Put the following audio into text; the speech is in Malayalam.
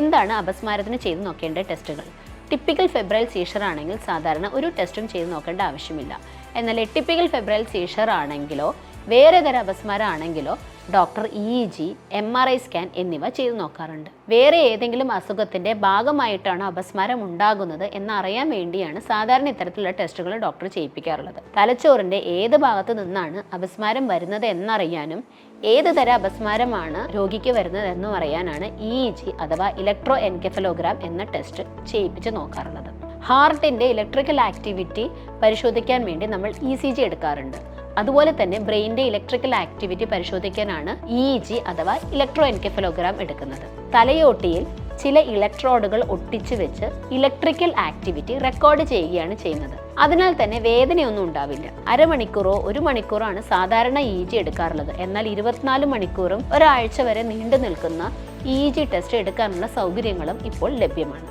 എന്താണ് അപസ്മാരത്തിന് ചെയ്തു നോക്കേണ്ട ടെസ്റ്റുകൾ? ടിപ്പിക്കൽ ഫെബ്രൈൽ സീഷർ ആണെങ്കിൽ സാധാരണ ഒരു ടെസ്റ്റും ചെയ്തു നോക്കേണ്ട ആവശ്യമില്ല. എന്നാൽ എട്ടിപ്പിക്കൽ ഫെബ്രൽ സീഷർ ആണെങ്കിലോ വേറെ തരം അപസ്മാരമാണെങ്കിലോ doctor E G M R I scan എന്നിവ ചെയ്തു നോക്കാറുണ്ട്. വേറെ ഏതെങ്കിലും അസുഖത്തിന്റെ ഭാഗമായിട്ടാണോ അപസ്മാരം ഉണ്ടാകുന്നത് എന്നറിയാൻ വേണ്ടിയാണ് സാധാരണ ഇത്തരത്തിലുള്ള ടെസ്റ്റുകൾ ഡോക്ടർ ചെയ്യിപ്പിക്കാറുള്ളത്. തലച്ചോറിന്റെ ഏത് ഭാഗത്ത് നിന്നാണ് അപസ്മാരം വരുന്നത് എന്നറിയാനും ഏത് തരം അപസ്മാരമാണ് രോഗിക്ക് വരുന്നത് എന്നും അറിയാനാണ് ഇ ജി അഥവാ ഇലക്ട്രോ എൻകെഫലോഗ്രാം എന്ന ടെസ്റ്റ് ചെയ്യിപ്പിച്ച് നോക്കാറുള്ളത്. ഹാർട്ടിന്റെ ഇലക്ട്രിക്കൽ ആക്ടിവിറ്റി പരിശോധിക്കാൻ വേണ്ടി നമ്മൾ ഇ സി ജി എടുക്കാറുണ്ട്. അതുപോലെ തന്നെ ബ്രെയിനിന്റെ ഇലക്ട്രിക്കൽ ആക്ടിവിറ്റി പരിശോധിക്കാനാണ് ഇ ജി അഥവാ ഇലക്ട്രോ എൻകെഫലോഗ്രാം എടുക്കുന്നത്. തലയോട്ടിയിൽ ചില ഇലക്ട്രോഡുകൾ ഒട്ടിച്ചു വെച്ച് ഇലക്ട്രിക്കൽ ആക്ടിവിറ്റി റെക്കോർഡ് ചെയ്യുകയാണ് ചെയ്യുന്നത്. അതിനാൽ തന്നെ വേദനയൊന്നും ഉണ്ടാവില്ല. അരമണിക്കൂറോ ഒരു മണിക്കൂറോ ആണ് സാധാരണ ഇ ജി എടുക്കാറുള്ളത്. എന്നാൽ ഇരുപത്തിനാല് മണിക്കൂറും ഒരാഴ്ച വരെ നീണ്ടു നിൽക്കുന്ന ഇ ജി ടെസ്റ്റ് എടുക്കാനുള്ള സൗകര്യങ്ങളും ഇപ്പോൾ ലഭ്യമാണ്.